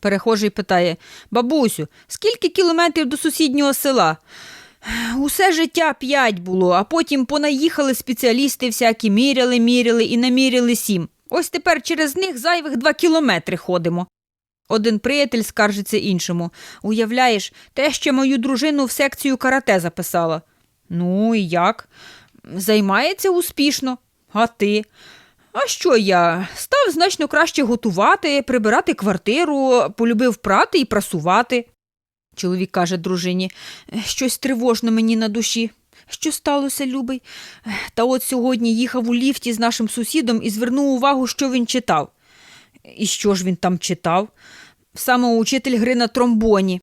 Перехожий питає Бабусю, скільки кілометрів до сусіднього села? Усе життя п'ять було, а потім понаїхали спеціалісти всякі, міряли, міряли і наміряли сім. Ось тепер через них зайвих два кілометри ходимо. Один приятель скаржиться іншому. Уявляєш, те ще мою дружину в секцію карате записала. Ну і як? Займається успішно. А ти? А що я? Став значно краще готувати, прибирати квартиру, полюбив прати і прасувати. Чоловік каже дружині, щось тривожно мені на душі. Що сталося, любий? Та от сьогодні їхав у ліфті з нашим сусідом і звернув увагу, що він читав. І що ж він там читав? Самоучитель гри на тромбоні.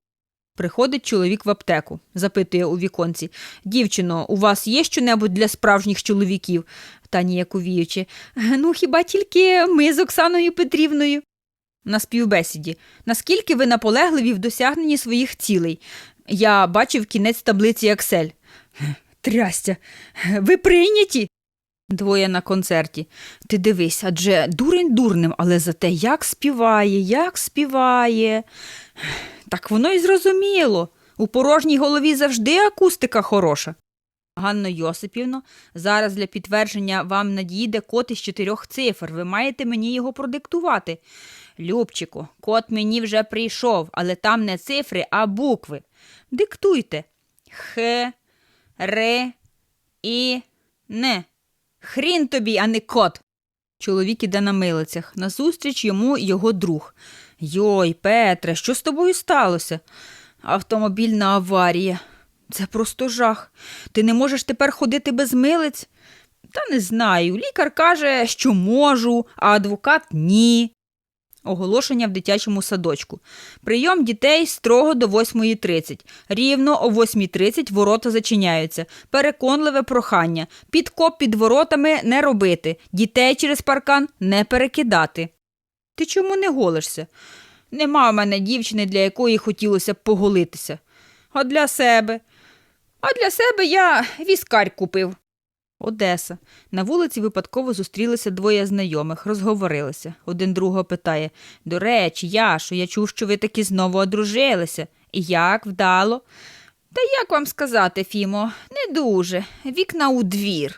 Приходить чоловік в аптеку, запитує у віконці. Дівчино, у вас є щонебудь для справжніх чоловіків? Та ніяковіючи. Ну, хіба тільки ми з Оксаною Петрівною. На співбесіді. Наскільки ви наполегливі в досягненні своїх цілей? Я бачив кінець таблиці Excel. Трястя, ви прийняті? Двоє на концерті. Ти дивись, адже дурень дурним, але зате як співає, як співає. Так воно й зрозуміло. У порожній голові завжди акустика хороша. Ганно Йосипівно, зараз для підтвердження вам надійде код із чотирьох цифр. Ви маєте мені його продиктувати. Любчику, код мені вже прийшов, але там не цифри, а букви. Диктуйте. Х, Р, І, Н. Хрін тобі, а не кот. Чоловік іде на милицях. Назустріч йому його друг. Йой, Петре, що з тобою сталося? Автомобільна аварія. Це просто жах. Ти не можеш тепер ходити без милиць? Та не знаю. Лікар каже, що можу, а адвокат ні. Оголошення в дитячому садочку. Прийом дітей строго до 8.30. Рівно о 8.30 ворота зачиняються. Переконливе прохання. Підкоп під воротами не робити. Дітей через паркан не перекидати. Ти чому не голишся? Нема в мене дівчини, для якої хотілося б поголитися. А для себе. А для себе я віскарь купив. Одеса. На вулиці випадково зустрілися двоє знайомих, розговорилися. Один другого питає До речі, Яшу, я чув, що ви таки знову одружилися. І як вдало? Та як вам сказати, Фімо, не дуже. Вікна у двір.